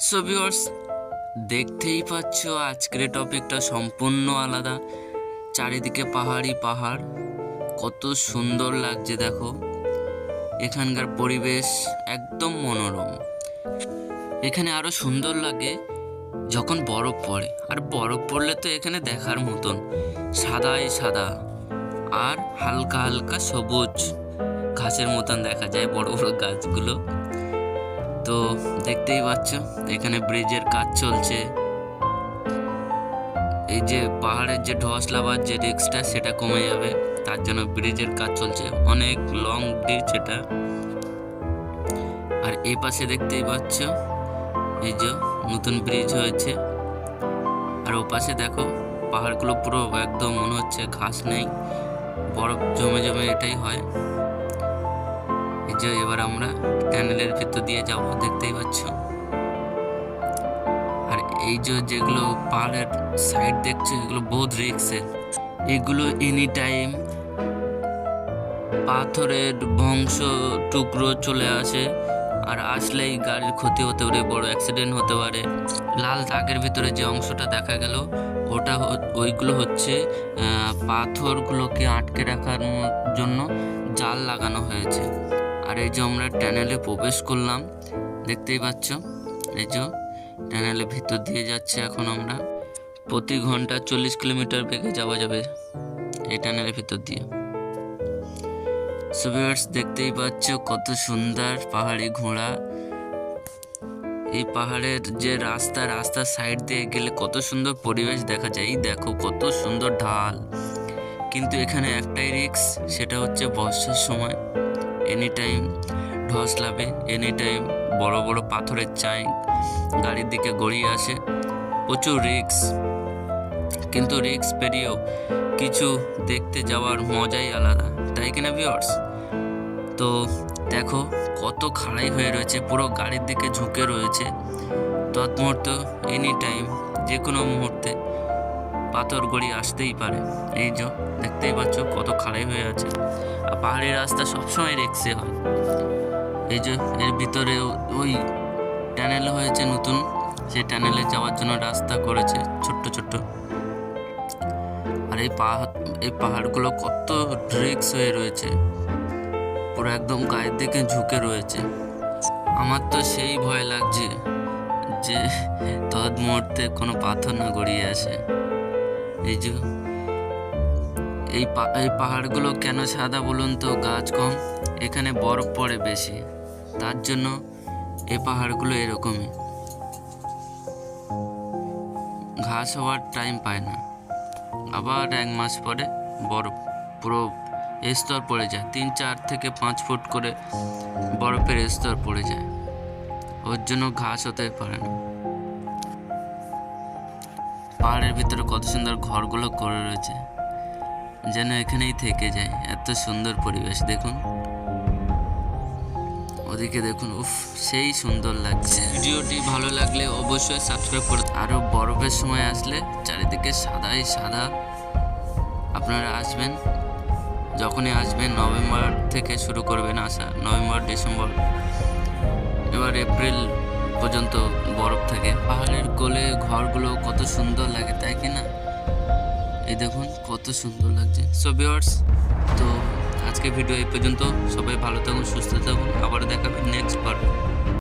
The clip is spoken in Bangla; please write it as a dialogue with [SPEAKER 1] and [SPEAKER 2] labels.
[SPEAKER 1] সো ভিউয়ার্স দেখতেই পাচ্ছ আজকের টপিকটা সম্পূর্ণ আলাদা। চারিদিকে পাহাড়ই পাহাড়। কত সুন্দর লাগছে দেখো। এখানকার পরিবেশ একদম মনোরম। এখানে আরও সুন্দর লাগে যখন বরফ পড়ে। আর বরফ পড়লে তো এখানে দেখার মতন। সাদাই সাদা। আর হালকা হালকা সবুজ ঘাসের মতন দেখা যায় বড় বড় গাছগুলো। তো দেখতেই পাচ্ছ, এখানে ব্রিজের কাজ চলছে। এই যে পাহাড়ের যে ধস লাভার যে রিক্সটা সেটা কমে যাবে, তার জন্য ব্রিজের কাজ চলছে। অনেক লং ব্রিজ এটা। আর এই পাশে দেখতেই পাচ্ছ, এই যে নতুন ব্রিজ হয়েছে। আর ও পাশে দেখো, পাহাড়গুলো পুরো একদম মনে হচ্ছে ঘাস নেই, বরফ জমে জমে এটাই হয়। যে এবার আমরা ট্যানেলের ভিতর দিয়ে যাব, দেখতেই পাচ্ছ? আর এই যে যেগুলো পাহাড়ের সাইড দেখছ, এগুলো বহুত রিক্সের এগুলো এনি টাইম পাথরের বংশ টুকরো চলে আসে, আর আসলেই গাড়ির ক্ষতি হতে পারে, বড় অ্যাক্সিডেন্ট হতে পারে। লাল দাগের ভিতরে যে অংশটা দেখা গেল, ওটা ওইগুলো হচ্ছে পাথরগুলোকে আটকে রাখার জন্য জাল লাগানো হয়েছে। এই যে আমরা ট্যানেলে প্রবেশ করলাম, দেখতেই পাচ্ছ? এই যে ট্যানেলের ভিতর দিয়ে যাচ্ছে এখন আমরা। প্রতি ঘণ্টা চল্লিশ কিলোমিটার বেগে যাওয়া যাবে এই ট্যানেলের ভিতর দিয়ে। সুবিয়ার্স দেখতেই পাচ্ছ কত সুন্দর পাহাড়ি ঘোড়া। এই পাহাড়ের যে রাস্তা, রাস্তার সাইড দিয়ে গেলে কত সুন্দর পরিবেশ দেখা যায়। দেখো কত সুন্দর ঢাল। কিন্তু এখানে একটাই রিক্স সেটা হচ্ছে বর্ষার সময়। এনি টাইম ধস লাভে এনি টাইম বড় বড় পাথরের চাই, গাড়ির দিকে গড়িয়ে আসে। প্রচুর রিক্স কিন্তু রিক্স পেরিয়েও কিছু দেখতে যাওয়ার মজাই আলাদা, তাই কিনা ভিওর্স তো দেখো কত খাড়াই হয়ে রয়েছে, পুরো গাড়ির দিকে ঝুঁকে রয়েছে। তৎমুহূর্ত এনি টাইম যে কোনো মুহূর্তে। পাথর গড়ি আসতেই পারে। এই যে, দেখতেই পাচ্ছ কত খাড়াই হয়ে আছে। আর পাহাড়ি রাস্তা সবসময় রেক্সে হয়। এই যে, এর ভিতরে ওই ট্যানেল হয়েছে নতুন। সেই ট্যানেলে যাওয়ার জন্য রাস্তা করেছে ছোট্ট ছোট্ট। আর এই পাহাড় এই পাহাড়গুলো কত রিক্স হয়ে রয়েছে। পুরো একদম গায়ের দিকে ঝুঁকে রয়েছে। আমার তো সেই ভয় লাগছে যে তৎ মুহূর্তে কোনো পাথর না গড়িয়ে আসে। এই যে, এই এই পাহাড়গুলো কেন সাদা বলুন তো? গাছ কম, এখানে বরফ পড়ে বেশি। তার জন্য এই পাহাড়গুলো এরকমই। ঘাস হওয়ার টাইম পায় না। আবার এক মাস পরে বরফ, পুরো স্তর পড়ে যায়। তিন, চার থেকে পাঁচ ফুট করে বরফের স্তর পড়ে যায়। ওর জন্য ঘাস হতে পারে না। পাহাড়ের ভিতরে কত সুন্দর ঘরগুলো করে রয়েছে যেন এখানেই থেকে যায়। এত সুন্দর পরিবেশ দেখুন। ওদিকে দেখুন উফ সেই সুন্দর লাগছে। ভিডিওটি ভালো লাগলে অবশ্যই সাবস্ক্রাইব করে আরও বরফের সময় আসলে চারিদিকে সাদাই সাদা আপনারা আসবেন। যখনই আসবেন নভেম্বর থেকে শুরু করবেন আসা নভেম্বর ডিসেম্বর এবার এপ্রিল পর্যন্ত বরফ থাকে। পাহাড়ের কোলে ঘরগুলো কত সুন্দর লাগে, তাই কি না? এই দেখুন, কত সুন্দর লাগছে। সো ভিউয়ার্স তো আজকে ভিডিও এই পর্যন্ত। সবাই ভালো থাকুন, সুস্থ থাকুন। আবার দেখাবেন নেক্সট পর্বে